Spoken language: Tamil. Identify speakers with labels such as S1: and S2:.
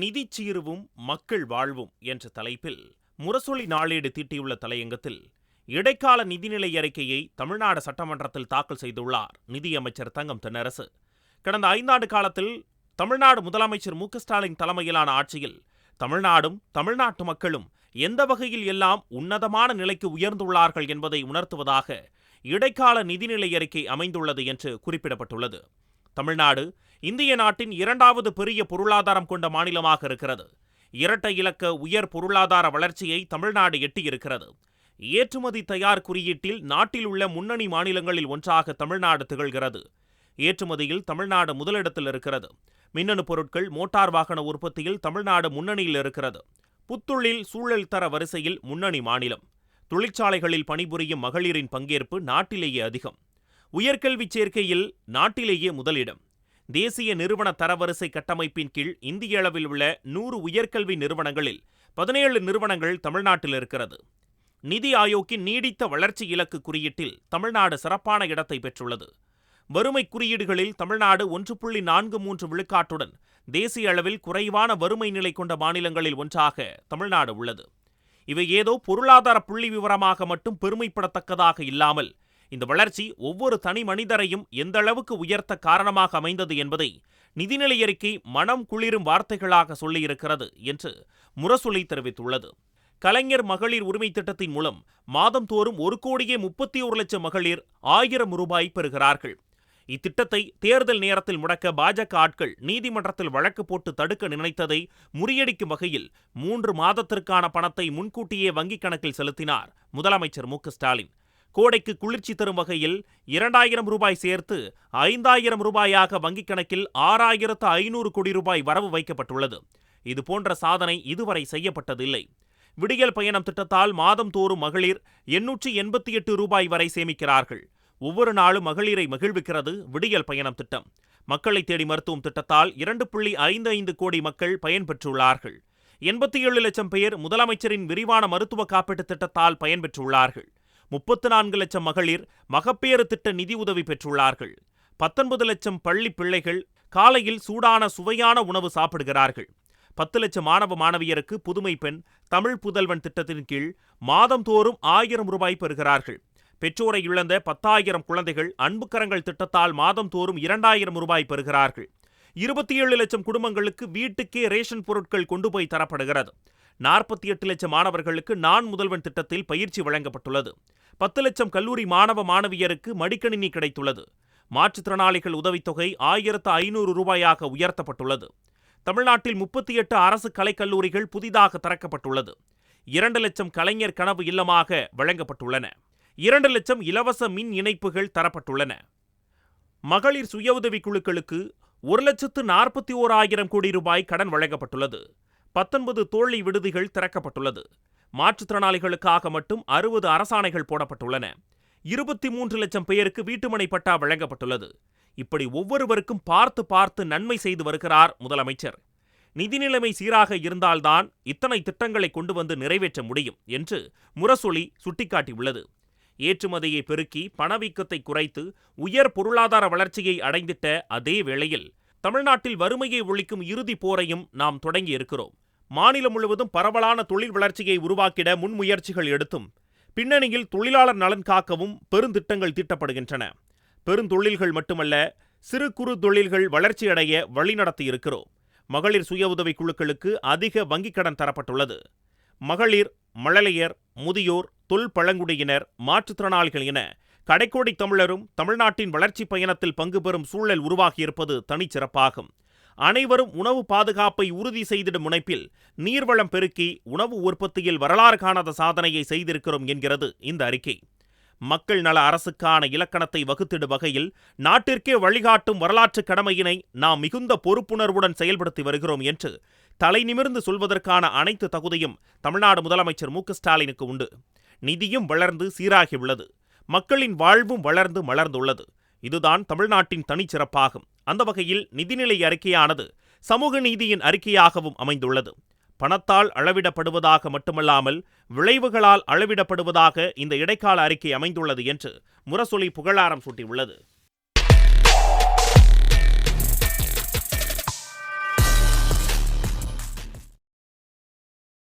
S1: நிதிச் சீர்வும் மக்கள் வாழ்வும் என்ற தலைப்பில் முரசொலி நாளேடு தீட்டியுள்ள தலையங்கத்தில் இடைக்கால நிதிநிலை அறிக்கையை தமிழ்நாடு சட்டமன்றத்தில் தாக்கல் செய்துள்ளார் நிதியமைச்சர் தங்கம் தென்னரசு. கடந்த ஐந்தாண்டு காலத்தில் தமிழ்நாடு முதலமைச்சர் மு ஸ்டாலின் தலைமையிலான ஆட்சியில் தமிழ்நாடும் தமிழ்நாட்டு மக்களும் எந்த வகையில் எல்லாம் உன்னதமான நிலைக்கு உயர்ந்துள்ளார்கள் என்பதை உணர்த்துவதாக இடைக்கால நிதிநிலை அறிக்கை அமைந்துள்ளது என்று குறிப்பிடப்பட்டுள்ளது. தமிழ்நாடு இந்திய நாட்டின் இரண்டாவது பெரிய பொருளாதாரம் கொண்ட மாநிலமாக இருக்கிறது. இரட்டை இலக்க உயர் பொருளாதார வளர்ச்சியை தமிழ்நாடு எட்டியிருக்கிறது. ஏற்றுமதி தயார் குறியீட்டில் நாட்டில் உள்ள முன்னணி மாநிலங்களில் ஒன்றாக தமிழ்நாடு திகழ்கிறது. ஏற்றுமதியில் தமிழ்நாடு முதலிடத்தில் இருக்கிறது. மின்னணு பொருட்கள் மோட்டார் வாகன உற்பத்தியில் தமிழ்நாடு முன்னணியில் இருக்கிறது. புத்துள்ளில் சூழல் தர வரிசையில் முன்னணி மாநிலம். தொழிற்சாலைகளில் பணிபுரியும் மகளிரின் பங்கேற்பு நாட்டிலேயே அதிகம். உயர்கல்வி சேர்க்கையில் நாட்டிலேயே முதலிடம். தேசிய நிறுவன தரவரிசை கட்டமைப்பின் கீழ் இந்திய அளவில் உள்ள நூறு உயர்கல்வி நிறுவனங்களில் பதினேழு நிறுவனங்கள் தமிழ்நாட்டில் இருக்கிறது. நிதி ஆயோக்கின் நீடித்த வளர்ச்சி இலக்கு குறியீட்டில் தமிழ்நாடு சிறப்பான இடத்தை பெற்றுள்ளது. வறுமை குறியீடுகளில் தமிழ்நாடு ஒன்று புள்ளி நான்கு மூன்று விழுக்காட்டுடன் தேசிய அளவில் குறைவான வறுமை நிலை கொண்ட மாநிலங்களில் ஒன்றாக தமிழ்நாடு உள்ளது. இவை ஏதோ பொருளாதார புள்ளி விவரமாக மட்டும் பெருமைப்படத்தக்கதாக இல்லாமல் இந்த வளர்ச்சி ஒவ்வொரு தனி மனிதரையும் எந்த அளவுக்கு உயர்த்த காரணமாக அமைந்தது என்பதை நிதிநிலை அறிக்கை மனம் குளிரும் வார்த்தைகளாக சொல்லியிருக்கிறது என்று முரசொலி தெரிவித்துள்ளது. கலைஞர் மகளிர் உரிமை திட்டத்தின் மூலம் மாதம் தோறும் ஒரு கோடியே முப்பத்தி ஒரு லட்சம் மகளிர் ஆயிரம் ரூபாய் பெறுகிறார்கள். இத்திட்டத்தை தேர்தல் நேரத்தில் முடக்க பாஜக ஆட்கள் நீதிமன்றத்தில் வழக்கு போட்டு தடுக்க நினைத்ததை முறியடிக்கும் வகையில் மூன்று மாதத்திற்கான பணத்தை முன்கூட்டியே வங்கிக் கணக்கில் செலுத்தினார் முதலமைச்சர் மு ஸ்டாலின். கோடைக்கு குளிர்ச்சி தரும் வகையில் இரண்டாயிரம் ரூபாய் சேர்த்து ஐந்தாயிரம் ரூபாயாக வங்கிக் கணக்கில் ஆறாயிரத்து ஐநூறு கோடி ரூபாய் வரவு வைக்கப்பட்டுள்ளது. இதுபோன்ற சாதனை இதுவரை செய்யப்பட்டதில்லை. விடியல் பயணம் திட்டத்தால் மாதம் தோறும் மகளிர் எண்ணூற்றி எண்பத்தி எட்டு ரூபாய் வரை சேமிக்கிறார்கள். ஒவ்வொரு நாளும் மகளிரை மகிழ்விக்கிறது விடியல் பயணம் திட்டம். மக்களை தேடி மருத்துவம் திட்டத்தால் இரண்டு புள்ளி ஐந்து ஐந்து கோடி மக்கள் பயன்பெற்றுள்ளார்கள். எண்பத்தி ஏழு லட்சம் பேர் முதலமைச்சரின் விரிவான மருத்துவ காப்பீட்டு திட்டத்தால் பயன்பெற்றுள்ளார்கள். முப்பத்து நான்கு லட்சம் மகளிர் மகப்பேறு திட்ட நிதி உதவி பெற்றுள்ளார்கள். பத்தொன்பது லட்சம் பள்ளி பிள்ளைகள் காலையில் சூடான சுவையான உணவு சாப்பிடுகிறார்கள். பத்து லட்சம் மாணவ மாணவியருக்கு புதுமை பெண் தமிழ் புதல்வன் திட்டத்தின் கீழ் மாதந்தோறும் ஆயிரம் ரூபாய் பெறுகிறார்கள். பெற்றோரை இழந்த பத்தாயிரம் குழந்தைகள் அன்புக்கரங்கள் திட்டத்தால் மாதம் தோறும் இரண்டாயிரம் ரூபாய் பெறுகிறார்கள். இருபத்தி ஏழு லட்சம் குடும்பங்களுக்கு வீட்டுக்கே ரேஷன் பொருட்கள் கொண்டு போய் தரப்படுகிறது. நாற்பத்தி எட்டு லட்சம் மாணவர்களுக்கு நான் முதல்வன் திட்டத்தில் பயிற்சி வழங்கப்பட்டுள்ளது. பத்து லட்சம் கல்லூரி மாணவ மாணவியருக்கு மடிக்கணினி கிடைத்துள்ளது. மாற்றுத்திறனாளிகள் உதவித்தொகை ஆயிரத்து ஐநூறு ரூபாயாக உயர்த்தப்பட்டுள்ளது. தமிழ்நாட்டில் முப்பத்தி எட்டு அரசு கலைக்கல்லூரிகள் புதிதாக திறக்கப்பட்டுள்ளது. இரண்டு லட்சம் கலைஞர் கனவு இல்லமாக வழங்கப்பட்டுள்ளன. இரண்டு லட்சம் இலவச மின் இணைப்புகள் தரப்பட்டுள்ளன. மகளிர் சுய உதவி குழுக்களுக்கு ஒரு லட்சத்து நாற்பத்தி ஓராயிரம் கோடி ரூபாய் கடன் வழங்கப்பட்டுள்ளது. பத்தொன்பது தோழி விடுதிகள் திறக்கப்பட்டுள்ளது. மாற்றுத்திறனாளிகளுக்காக மட்டும் அறுபது அரசாணைகள் போடப்பட்டுள்ளன. இருபத்தி மூன்று லட்சம் பேருக்கு வீட்டுமனை பட்டா வழங்கப்பட்டுள்ளது. இப்படி ஒவ்வொருவருக்கும் பார்த்து பார்த்து நன்மை செய்து வருகிறார் முதலமைச்சர். நிதி நிலைமை சீராக இருந்தால்தான் இத்தனை திட்டங்களை கொண்டு வந்து நிறைவேற்ற முடியும் என்று முரசொலி சுட்டிக்காட்டியுள்ளது. ஏற்றுமதியை பெருக்கி பணவீக்கத்தை குறைத்து உயர் பொருளாதார வளர்ச்சியை அடைந்திட்ட அதே வேளையில் தமிழ்நாட்டில் வறுமையை ஒழிக்கும் இறுதி போரையும் நாம் தொடங்கி இருக்கிறோம் மாநிலம் முழுவதும் பரவலான தொழில் வளர்ச்சியை உருவாக்கிட முன்முயற்சிகள் எடுத்தும். பின்னணியில் தொழிலாளர் நலன் காக்கவும் பெருந்திட்டங்கள் தீட்டப்படுகின்றன. பெருந்தொழில்கள் மட்டுமல்ல சிறு குறு தொழில்கள் வளர்ச்சியடைய வழிநடத்தியிருக்கிறோம் மகளிர் சுய உதவி குழுக்களுக்கு அதிக வங்கிக் கடன் தரப்பட்டுள்ளது. மகளிர் மழலையர் முதியோர் தொல் பழங்குடியினர் மாற்றுத்திறனாளிகள் என கடைக்கோடி தமிழரும் தமிழ்நாட்டின் வளர்ச்சி பயணத்தில் பங்கு பெறும் சூழல் உருவாகியிருப்பது தனிச்சிறப்பாகும். அனைவரும் உணவு பாதுகாப்பை உறுதி செய்திடும் முனைப்பில் நீர்வளம் பெருக்கி உணவு உற்பத்தியில் வரலாறு காணாத சாதனையை செய்திருக்கிறோம் என்கிறது இந்த அறிக்கை. மக்கள் நல அரசுக்கான இலக்கணத்தை வகுத்திடும் வகையில் நாட்டிற்கே வழிகாட்டும் வரலாற்று கடமையினை நாம் மிகுந்த பொறுப்புணர்வுடன் செயல்படுத்தி வருகிறோம் என்று தலை நிமிர்ந்து சொல்வதற்கான அனைத்து தகுதியும் தமிழ்நாடு முதலமைச்சர் மு ஸ்டாலினுக்கு உண்டு. நிதியும் வளர்ந்து சீராகியுள்ளது மக்களின் வாழ்வும் வளர்ந்து மலர்ந்துள்ளது. இதுதான் தமிழ்நாட்டின் தனிச்சிறப்பாகும் அந்த வகையில் நிதிநிலை அறிக்கையானது சமூக நீதியின் அறிக்கையாகவும் அமைந்துள்ளது. பணத்தால் அளவிடப்படுவதாக மட்டுமல்லாமல் விளைவுகளால் அளவிடப்படுவதாக இந்த இடைக்கால அறிக்கை அமைந்துள்ளது என்று முரசொலி புகழாரம் சூட்டியுள்ளது.